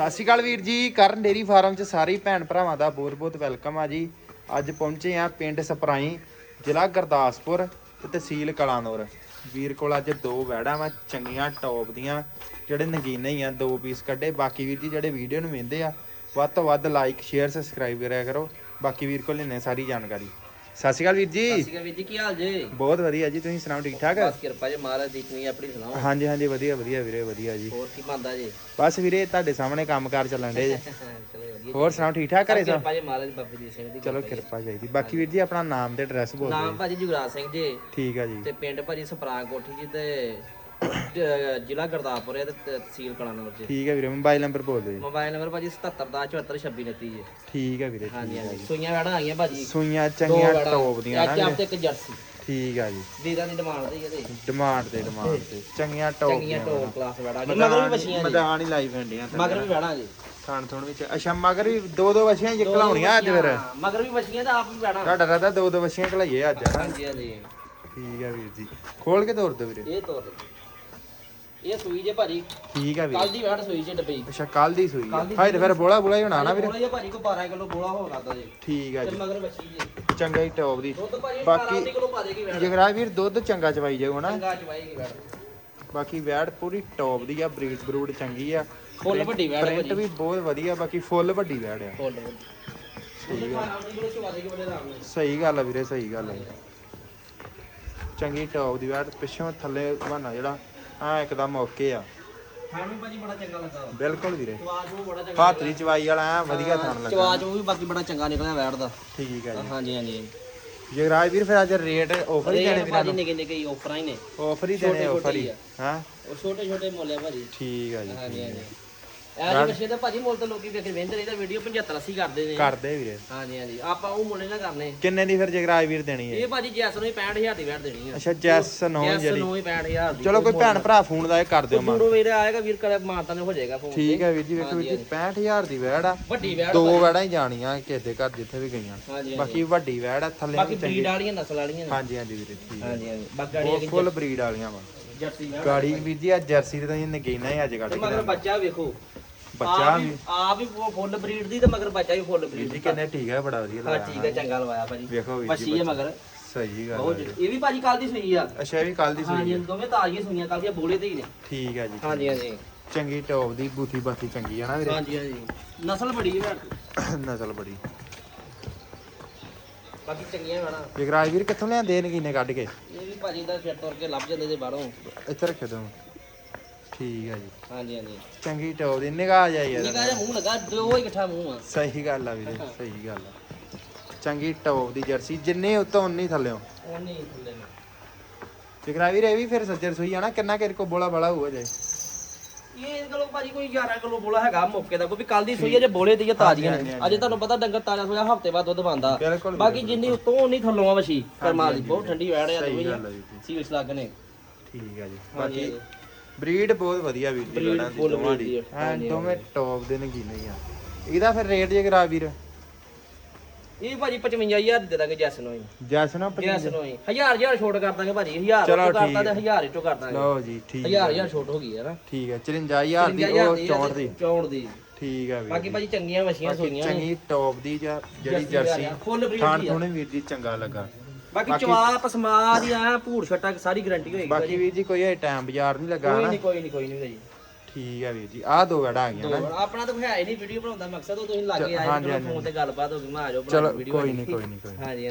ਸਤਿ ਸ਼੍ਰੀ ਅਕਾਲ ਵੀਰ ਜੀ, ਕਰਨ ਡੇਰੀ ਫਾਰਮ 'ਚ ਸਾਰੇ ਭੈਣ ਭਰਾਵਾਂ ਦਾ ਬਹੁਤ-ਬਹੁਤ ਵੈਲਕਮ ਆ ਜੀ। ਅੱਜ ਪਹੁੰਚੇ ਆ ਪਿੰਡ ਸਪਰਾਈ, ਜ਼ਿਲ੍ਹਾ ਗੁਰਦਾਸਪੁਰ ਤੇ ਤਹਿਸੀਲ ਕਲਾਨੌਰ। ਵੀਰ ਕੋਲ ਅੱਜ ਦੋ ਵੈੜਾਂ ਵਾ, ਚੰਗੀਆਂ ਟੌਪ ਦੀਆਂ, ਜਿਹੜੇ ਨਗੀਨੇ ਹੀ ਆ, ਦੋ ਪੀਸ ਕੱਢੇ। ਬਾਕੀ ਵੀਰ ਜੀ ਜਿਹੜੇ ਵੀਡੀਓ ਨੂੰ ਵੇਖਦੇ ਆ, ਵੱਧ ਤੋਂ ਵੱਧ ਲਾਈਕ ਸ਼ੇਅਰ ਸਬਸਕ੍ਰਾਈਬ ਕਰਿਆ ਕਰੋ। ਬਾਕੀ ਵੀਰ ਕੋਲ ਲੈਣੇ ਸਾਰੀ ਜਾਣਕਾਰੀ। ਸਤਿ ਸ਼੍ਰੀ ਅਕਾਲ ਵੀਰ ਸਤਿ ਜੀ ਸ਼੍ਰੀ ਅਕਾਲ ਵੀਰ ਜੀ ਕੀ ਹਾਲ ਜੇ? ਬਹੁਤ ਵਧੀਆ ਜੀ ਤੁਸੀਂ ਸੁਣਾਓ ਠੀਕ ਠਾਕ? ਬਸ ਕਿਰਪਾ ਜੇ ਮਹਾਰਾਜ ਦੀ ਤੁਸੀਂ ਆਪਣੀ ਸੁਣਾਓ? ਹਾਂਜੀ ਹਾਂਜੀ ਵਧੀਆ ਵਧੀਆ ਵੀਰੇ ਵਧੀਆ ਜੀ। ਹੋਰ ਕੀ ਬੰਦਾ ਜੀ? ਬਸ ਵੀਰੇ ਤੁਹਾਡੇ ਸਾਹਮਣੇ ਕੰਮਕਾਰ ਚੱਲਣ ਡੇ ਜੇ। ਚਲੋ ਵਧੀਆ ਹੋਰ ਸੁਣਾਓ ਠੀਕ ਠਾਕ ਘਰੇ ਸਭ? ਕਿਰਪਾ ਜੇ ਮਹਾਰਾਜ ਬਾਬੇ ਦੀ ਸਿੰਘ ਦੀ ਚਲੋ ਕਿਰਪਾ ਚਾਹੀਦੀ। ਬਾਕੀ ਵੀਰ ਜੀ ਆਪਣਾ ਨਾਮ ਤੇ ਐਡਰੈਸ ਬੋਲ ਨਾਮ ਦਿਓ ਭਾਜੀ ਜੁਗਰਾਜ ਸਿੰਘ ਜੀ। ਠੀਕ ਆ ਜੀ। ਤੇ ਪਿੰਡ ਭਾਜੀ ਸਪਰਾਗ ਕੋਠੀ ਜੀ ਤੇ ਜ਼ਿਲ੍ਹਾ ਗੁਰਦਾਸਪੁਰ ਹੈ ਤੇ ਤ- ਤਹਿਸੀਲ ਕਲਾਨੌਰ ਜੀ। ਠੀਕ ਆ ਵੀਰੇ ਮੋਬਾਈਲ ਨੰਬਰ ਬੋਲ ਦਿਓ ਜੀ। ਮੋਬਾਈਲ ਨੰਬਰ ਭਾਜੀ 7710742629 ਜੀ। ਠੀਕ ਆ ਵੀਰੇ ਹਾਂਜੀ ਹਾਂਜੀ। ਸੂਈਆਂ ਵੜਾਂ ਆਈਆਂ ਭਾਜੀ। ਸੂਈਆਂ ਚੰਗੀਆਂ। ਟੌਪ ਦੀਆਂ ਨਾ ਵੀਰੇ ਆਪ ਤੇ ਇੱਕ ਜਰਸੀ। ਠੀਕ ਆ ਜੀ। ਵੀਰਾਂ ਦੀ ਡਿਮਾਂਡ ਤੇ ਇਹਦੇ ਡਿਮਾਂਡ ਤੇ। ਡਿਮਾਂਡ ਤੇ ਚੰਗੀਆਂ ਟੌਪ ਚੰਗੀਆਂ ਟੋਪ ਕਲਾਸ ਵੜਾ। ਮਗਰ ਵੀ ਵਛੀਆਂ ਜੀ। ਮੈਦਾਨ ਹੀ ਲਾਈ ਫੰਡੀਆਂ ਮਗਰ ਵੀ ਵੜਾ ਜੀ। ਖਾਣ ਥੋਣ ਵਿੱਚ। ਅੱਛਾ ਮਗਰ ਵੀ ਦੋ ਦੋ ਵਛੀਆਂ ਜੇ ਘਲਾਉਣੀਆਂ ਅੱਜ ਫਿਰ। ਹਾਂ, ਮਗਰ ਵੀ ਵਛੀਆਂ ਤਾਂ ਆਪ ਵੀ ਵੜਾ। ਤੁਹਾਡਾ ਰਾਦਾ ਦੋ ਦੋ ਵਛੀਆਂ ਘਲਾਈਏ ਅੱਜ ਹਨਾ ਹਾਂਜੀ ਹਾਂਜੀ। ਠੀਕ ਆ ਵੀਰ ਜੀ। ਖੋਲ ਕੇ ਤੋਰ ਦਿਓ ਵੀਰੇ। ਇਹ ਤੋਰ ਦੇ। ਇਹ ਸੂਈ ਜੇ ਭਾਜੀ। ਠੀਕ ਆ ਵੀਰੇ। ਕੱਲ ਦੀ ਵੜ ਸੂਈ ਚ ਡੱਬੀ। ਅੱਛਾ ਕੱਲ ਦੀ ਸੂਈ ਆ। ਕੱਲ੍ਹ ਦੀ ਹਾਏ ਤੇ ਫਿਰ ਬੋਲਾ ਬੋਲਾ ਹੀ ਹੋਣਾ ਨਾ ਵੀਰੇ। ਬੋਲਾ ਜੇ ਭਾਜੀ ਕੋ 12 ਕਿਲੋ ਬੋਲਾ ਹੋ ਲੱਗਦਾ ਜੀ। ਠੀਕ ਆ ਤੇ ਜੀ। ਮਗਰ ਵਛੀ ਜੀ। ਚੰਗਾ ਹੀ ਟੌਪ ਦੀ। ਦੁੱਧ ਭਾਜੀ ਬਾਕੀ- 18 ਕਿਲੋ ਪਾ ਦੇਗੀ ਵੜ। ਜਗਰਾਜ ਵੀਰ ਦੁੱਧ ਚੰਗਾ ਚਵਾਈ ਜਾਊਗਾ ਨਾ ਚੰਗਾ ਚਵਾਏਗੀ ਵੜ। ਬਾਕੀ ਵੈੜ ਪੂਰੀ ਟੌਪ ਦੀ ਆ ਬਰੀਡ ਬਰੂਡ ਚੰਗੀ ਆ। ਫੁੱਲ ਵੱਡੀ ਵੜ ਪ੍ਰਿੰਟ ਭਾਜੀ। ਵੀ ਬਹੁਤ ਵਧੀਆ ਬਾਕੀ ਫੁੱਲ ਵੱਡੀ ਵੈੜ ਆ। ਫੁੱਲ ਸਹੀ ਗੱਲ 18 ਕਿਲੋ ਚਵਾ ਦੇਗੀ ਬੜੇ ਆਰਾਮ ਨਾਲ। ਸਹੀ ਗੱਲ ਆ ਵੀਰੇ ਸਹੀ ਗੱਲ ਆ। ਚੰਗੀ ਟੌਪ ਦੀ ਵੈੜ ਪਿੱਛੋਂ ਥੱਲੇ ਬਹਾਨਾ ਜਿਹੜਾ ਆ ਇੱਕਦਮ ਓਕੇ ਆ। ਸਾਨੂੰ ਭਾਜੀ ਬੜਾ ਚੰਗਾ ਲੱਗਾ। ਬਿਲਕੁਲ ਵੀਰੇ। ਚਵਾਜ ਉਹ ਬੜਾ ਚੰਗਾ ਹਾਤਰੀ ਚਵਾਈ ਵਾਲਾ ਐਂ ਵਧੀਆ ਥਣ ਲੱਗਾ ਚਵਾਜ ਉਹ ਵੀ ਬਾਕੀ ਬੜਾ ਚੰਗਾ ਨਿਕਲਿਆ ਵੜ ਦਾ। ਠੀਕ ਆ ਜੀ। ਹਾਂਜੀ ਹਾਂਜੀ। ਜਗਰਾਜ ਵੀਰ ਫਿਰ ਅੱਜ ਰੇਟ ਆਫਰ ਹੀ ਦੇਣੇ ਵੀਰਾਂ ਭਾਜੀ ਨੂੰ? ਨਿੱਕੇ ਨਿੱਕੇ ਹੀ ਆਫਰਾਂ ਹੀ ਨੇ। ਆਫਰ ਹੀ ਦੇਣੇ ਆਫਰ ਹੀ। ਹਾਂ ਉਹ ਛੋਟੇ ਛੋਟੇ ਮੁੱਲ ਆ ਭਾਜੀ। ਠੀਕ ਆ ਜੀ ਹਾਂਜੀ ਹਾਂਜੀ। ਇਹ ਜੀ ਬੱਚੇ ਤਾਂ ਭਾਜੀ ਮੁੱਲ ਤਾਂ ਲੋਕੀ ਵੇਖ ਕੇ ਵੇਂਦੇ ਰਹਿੰਦੇ ਵੀਡੀਓ 75 80 ਕਰਦੇ ਨੇ। ਕਰਦੇ ਵੀਰੇ। ਹਾਂਜੀ ਹਾਂਜੀ। ਆਪਾਂ ਉਹ ਮੁੱਲ ਨਾ ਕਰਨੇ। ਕਿੰਨੇ ਦੀ ਫਿਰ ਜਗਰਾਜ ਵੀਰ ਦੇਣੀ ਹੈ? ਇਹ ਭਾਜੀ ਜੈਸ ਨੂੰ ਹੀ 65000 ਦੀ ਵੈਟ ਦੇਣੀ ਆ। ਅੱਛਾ ਜੈਸ ਨੋ ਜੈਸ ਜਿਹੜੀ ਨੂੰ ਹੀ 65000 ਦੀ। ਚਲੋ ਕੋਈ ਭੈਣ ਭਰਾ ਫੋਨ ਦਾ ਇਹ ਕਰ ਦਿਓ ਮਾ ਦੂਰੋਂ ਵੀਰ ਆਏਗਾ ਵੀਰ ਕਰੇ ਮਾਨਤਾ ਨੇ ਹੋ ਜਾਏਗਾ ਫੋਨ ਠੀਕ ਹੈ ਵੀਰ ਜੀ ਵੇਖੋ ਵੀਰ ਜੀ 65000 ਦੀ ਵੈੜ ਆ। ਵੱਡੀ ਵੈਟ ਦੋ ਵੈੜਾਂ ਹੀ ਜਾਣੀਆਂ ਕਿਸੇ ਦੇ ਘਰ ਜਿੱਥੇ ਵੀ ਗਈਆਂ। ਬਾਕੀ ਵੱਡੀ ਵੈੜ ਆ ਥੱਲੇ ਬਾਕੀ ਬਰੀਡ ਵਾਲੀਆਂ ਨਸਲ ਵਾਲੀਆਂ ਨੇ। ਹਾਂਜੀ ਹਾਂਜੀ ਵੀਰੇ ਠੀਕ ਹਾਂਜੀ ਹਾਂਜੀ। ਬਾਕੀ ਉਹ ਗਾੜੀ ਫੁੱਲ ਬਰੀਡ ਵਾਲੀਆਂ ਵਾ। ਜਰਸੀ ਗਾੜੀ ਵੀਰ ਜੀ ਆ ਜਰਸੀ ਤੇ ਤਾਂ ਨਗੀਨਾ ਹੀ ਅੱਜ ਕੱਢ ਕੇ ਮਗਰ ਬੱਚਾ ਵੇਖੋ। ਬੱਚਾ ਵੀ ਵੀ। ਆਪ ਵੀ ਫੁੱਲ ਬਰੀਡ ਦੀ ਤੇ ਮਗਰ ਬੱਚਾ ਵੀ ਫੁੱਲ ਬਰੀਡ ਜੀ ਕਿੰਨੇ ਠੀਕ ਹੈ ਬੜਾ ਵਧੀਆ ਹਾਂ ਠੀਕ ਹੈ। ਚੰਗਾ ਲਵਾਇਆ ਭਾਜੀ। ਵੇਖੋ ਜੀ ਬੱਚੀ। ਹੈ ਮਗਰ। ਸਹੀ ਗੱਲ ਬਹੁਤ ਹੈ ਇਹ ਵੀ ਭਾਜੀ ਕੱਲ ਦੀ ਸੂਈ ਆ। ਅੱਛਾ ਇਹ ਵੀ ਕੱਲ ਦੀ ਹਾਂਜੀ ਸੂਈ ਦੋਵੇਂ ਤਾਜ਼ੀਆਂ ਸੂਈਆਂ ਕੱਲ ਦੀਆਂ ਬੋਲੇ ਤੇ ਹੀ ਨੇ। ਠੀਕ ਹੈ ਜੀ ਹਾਂਜੀ ਹਾਂਜੀ। ਚੰਗੀ ਟੌਪ ਦੀ ਬੂਥੀ ਬਾਥੀ ਚੰਗੀ ਹੈ ਨਾ ਵੀਰੇ? ਹਾਂਜੀ ਹਾਂਜੀ। ਨਸਲ ਬੜੀ ਹੈ ਨਸਲ ਬੜੀ। ਬਾਕੀ ਚੰਗੀਆਂ ਵੜਾ ਜਗਰਾਜ ਵੀਰ ਕਿੱਥੋਂ ਲਿਆਂਦੇ ਨਗੀਨੇ ਕੱਢ ਕੇ? ਇਹ ਵੀ ਭਾਜੀ ਦਾ ਫਿਰ ਤੁਰ ਕੇ ਲੱਭ ਜਾਂਦੇ ਜੇ ਬਾਹਰੋਂ। ਇੱਥੇ ਰੱਖਿਓ ਤੂੰ ਠੀਕ ਹੈ ਜੀ। ਹਾਂਜੀ ਹਾਂਜੀ। ਚੰਗੀ ਟੌਪ ਦੀ ਨਿਗਾਹ ਜਾਈ ਯਾਰ। ਨਿਕਾ ਜਿਹਾ ਮੂੰਹ ਲੱਗਾ ਦੋ ਹੀ ਇਕੱਠਾ ਮੂੰਹ ਆ। ਸਹੀ ਗੱਲ ਆ ਵੀਰੇ ਸਹੀ ਗੱਲ ਆ। ਚੰਗੀ ਟੌਪ ਦੀ ਜਰਸੀ ਜਿੰਨੇ ਉੱਤੋਂ ਉਨੀ ਥੱਲਿਓ ਉਹ ਨਹੀਂ ਖੁੱਲੇ ਨੇ ਜਗਰਾ ਵੀਰ ਵੀ ਫਿਰ ਸੱਜਰ ਸੂਈ ਆ ਨਾ ਕਿੰਨਾ ਕਿਰ ਕੋ ਬੋਲਾ ਬੜਾ ਹੋਊਗਾ ਜੇ? ਇਹ ਕੋਲ ਭਾਜੀ ਕੋਈ 11 ਕਿਲੋ ਬੋਲਾ ਹੈਗਾ ਮੌਕੇ ਦਾ ਕੋਈ ਕੱਲ ਦੀ ਸੂਈ ਹੈ ਜੇ ਬੋਲੇ ਤੇ ਤਾਜ਼ੀਆਂ ਨੇ। ਅਜੇ ਤੁਹਾਨੂੰ ਪਤਾ ਡੰਗਰ ਤਾਜ਼ਾ ਸੋਇਆ ਹਫ਼ਤੇ ਬਾਅਦ ਦੁੱਧ ਪਾਉਂਦਾ। ਬਿਲਕੁਲ ਬਾਕੀ ਜਿੰਨੀ ਉਤੋਂ ਉਨੀ ਥੱਲੋਂ ਆ ਵਸ਼ੀ ਕਰਮਾਲ ਦੀ ਬਹੁਤ ਠੰਡੀ ਵੈੜ ਆ ਸਹੀ ਦੋਵੇਂ ਗੱਲ ਆ ਵੀਰ ਜੀ। ਸੀਵਸ ਲੱਗ ਨੇ। ਠੀਕ ਆ ਜੀ। ਹਾਂਜੀ। ਬਾਕੀ ਬਰੀਡ ਬਹੁਤ ਵਧੀਆ ਵੀਰ ਜੀ full ਦੋਵਾਂ breed ਦੀ। ਹਾਂਜੀ, ਦੋਵੇਂ ਟੌਪ ਦੇ ਨਗੀਨੇ ਹੀ ਆ। ਇਹਦਾ ਫਿਰ ਰੇਟ ਜਗਰਾ ਵੀਰ। ਇਹ ਭਾਜੀ 55000 ਦੇ ਦਾਂਗੇ ਜੈਸ ਨੂੰ ਹੀ। ਜੈਸ ਨਾ ਜੈਸ ਨੂੰ ਹੀ। ਹਜ਼ਾਰ ਹਜ਼ਾਰ ਛੋਟ ਕਰ ਦਾਂਗੇ ਭਾਜੀ ਹਜ਼ਾਰ ਚਲੋ ਤੋਂ ਕਰਤਾ ਠੀਕ ਤੇ ਹਜ਼ਾਰ ਇਟੋ ਕਰ ਦਾਂਗੇ। ਲਓ ਜੀ ਠੀਕ ਹਜ਼ਾਰ ਹਜ਼ਾਰ ਛੋਟ ਹੋ ਗਈ ਹੈ ਨਾ। ਠੀਕ ਹੈ 54000 ਦੀ ਉਹ 64 ਦੀ 64 ਦੀ। ਠੀਕ ਆ ਵੀਰ ਬਾਕੀ ਭਾਜੀ ਚੰਗੀਆਂ ਬਾਕੀ ਸੋਈਆਂ ਚੰਗੀ ਟੌਪ ਦੀ ਜਾਂ ਜਿਹੜੀ ਜਰਸੀ। breed ਥਾਣ ਦੀ। ਥੋਣੇ ਵੀਰ ਜੀ ਚੰਗਾ ਲੱਗਾ। ਬਾਕੀ ਚਵਾਪ ਸਮਾਦ ਹੀ ਆ ਭੂੜ ਛਟਾ ਸਾਰੀ ਗਾਰੰਟੀ ਹੋਏਗੀ ਬਾਕੀ ਵੀਰ ਜੀ ਕੋਈ ਟਾਈਮ ਬਾਜ਼ਾਰ ਨਹੀਂ ਲੱਗਾ ਕੋਈ ਹਨਾ ਨਹੀਂ ਕੋਈ ਨਹੀਂ ਕੋਈ ਨਹੀਂ ਭਾਜੀ। ਠੀਕ ਆ ਵੀਰ ਜੀ ਆਹ ਦੋ ਵੜਾ ਆ ਗਈਆਂ ਨਾ। ਆਪਣਾ ਤਾਂ ਕੋਈ ਹੈ ਨਹੀਂ ਵੀਡੀਓ ਬਣਾਉਣ ਦਾ ਮਕਸਦ ਉਹ ਤੁਸੀਂ ਲੱਗੇ ਆਏ ਹਾਂਜੀ। ਫੋਨ ਤੇ ਗੱਲਬਾਤ ਹੋ ਗਈ ਮੈਂ ਆ ਜਾਓ ਚਲੋ ਬਣਾ ਵੀਡੀਓ ਕੋਈ ਨਹੀਂ ਕੋਈ ਨਹੀਂ ਕੋਈ ਨੀ। ਹਾਂਜੀ।